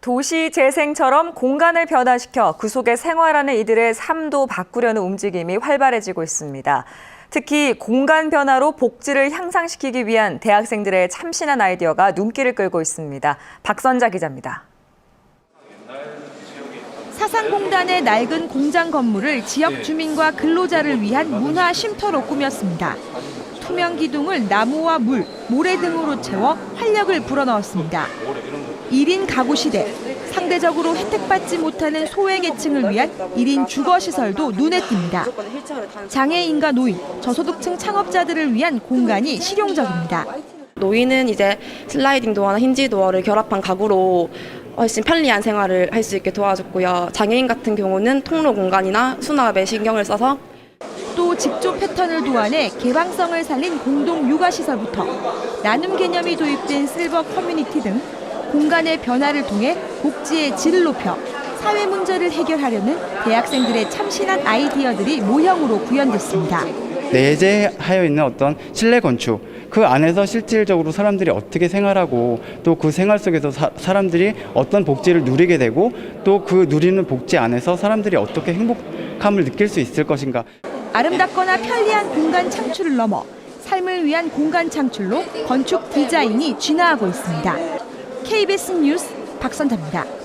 도시 재생처럼 공간을 변화시켜 그 속에 생활하는 이들의 삶도 바꾸려는 움직임이 활발해지고 있습니다. 특히 공간 변화로 복지를 향상시키기 위한 대학생들의 참신한 아이디어가 눈길을 끌고 있습니다. 박선자 기자입니다. 사상공단의 낡은 공장 건물을 지역 주민과 근로자를 위한 문화 쉼터로 꾸몄습니다. 투명 기둥을 나무와 물, 모래 등으로 채워 활력을 불어넣었습니다. 1인 가구 시대, 상대적으로 혜택받지 못하는 소외계층을 위한 1인 주거시설도 눈에 띕니다. 장애인과 노인, 저소득층 창업자들을 위한 공간이 실용적입니다. 노인은 이제 슬라이딩 도어나 힌지 도어를 결합한 가구로 훨씬 편리한 생활을 할 수 있게 도와줬고요. 장애인 같은 경우는 통로 공간이나 수납에 신경을 써서 또 직조 패턴을 도안해 개방성을 살린 공동 육아시설부터 나눔 개념이 도입된 실버 커뮤니티 등 공간의 변화를 통해 복지의 질을 높여 사회 문제를 해결하려는 대학생들의 참신한 아이디어들이 모형으로 구현됐습니다. 내재하여 있는 어떤 실내 건축 그 안에서 실질적으로 사람들이 어떻게 생활하고 또 그 생활 속에서 사, 사람들이 어떤 복지를 누리게 되고 또 그 누리는 복지 안에서 사람들이 어떻게 행복함을 느낄 수 있을 것인가 아름답거나 편리한 공간 창출을 넘어 삶을 위한 공간 창출로 건축 디자인이 진화하고 있습니다. KBS 뉴스 박선자입니다.